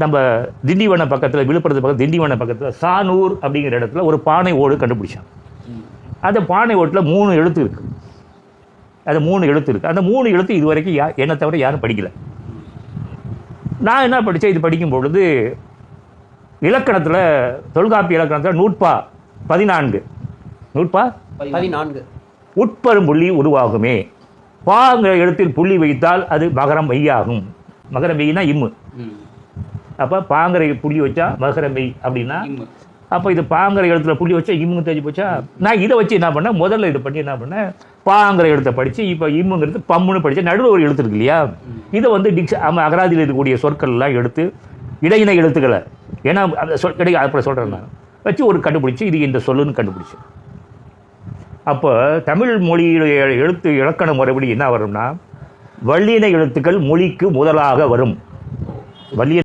நம்ம திண்டிவனம் பக்கத்தில் விழுப்புரத்து பக்கத்தில் திண்டிவனம் பக்கத்தில் சானூர் அப்படிங்கிற இடத்துல ஒரு பானை ஓடு கண்டுபிடிச்சான். அந்த பானை ஓட்டில் மூணு எழுத்து இருக்கு. அது மூணு எழுத்து இருக்கு. அந்த மூணு எழுத்து இது வரைக்கும் யா என்னை தவிர யாரும் படிக்கல. நான் என்ன படித்தேன் இது படிக்கும் பொழுது இலக்கணத்தில் தொல்காப்பிய இலக்கணத்தில் நூற்பா பதினான்கு. நூற்பா? பதினான்கு. உட்பெரும் புள்ளி உருவாகுமே. பாங்கிற எழுத்தில் புள்ளி வைத்தால் அது மகரம் மெய்யாகும் மகரம் மெய்னா இம்மு. அப்போ பாங்கிற புள்ளி வச்சா மகரம் அப்படின்னா. அப்போ இது பாங்கிற எழுத்துல புள்ளி வச்சா இம்மு தெரிஞ்சு போச்சா? நான் இதை வச்சு என்ன பண்ணேன்? முதல்ல இது பண்ணி என்ன பண்ணேன்? பாங்கிற எழுத்தை படித்து இப்போ இம்முங்கிறது பம்முன்னு படித்து நடுவில் ஒரு எழுத்து இருக்கு இல்லையா? இதை வந்து டிக்ஸ் ஆமாம் அகராதியில் இருக்கக்கூடிய சொற்கள்லாம் எடுத்து இடையின எழுத்துக்களை ஏன்னா அந்த சொல் கிடை அப்புறம் சொல்கிறேன் நான். வச்சு ஒரு கண்டுபிடிச்சி இது இந்த சொல்லுன்னு கண்டுபிடிச்சேன் அப்போ தமிழ் மொழியுடைய எழுத்து இலக்கண முறைப்படி என்ன வரும்னா வல்லின எழுத்துக்கள் மொழிக்கு முதலாக வரும். வல்லின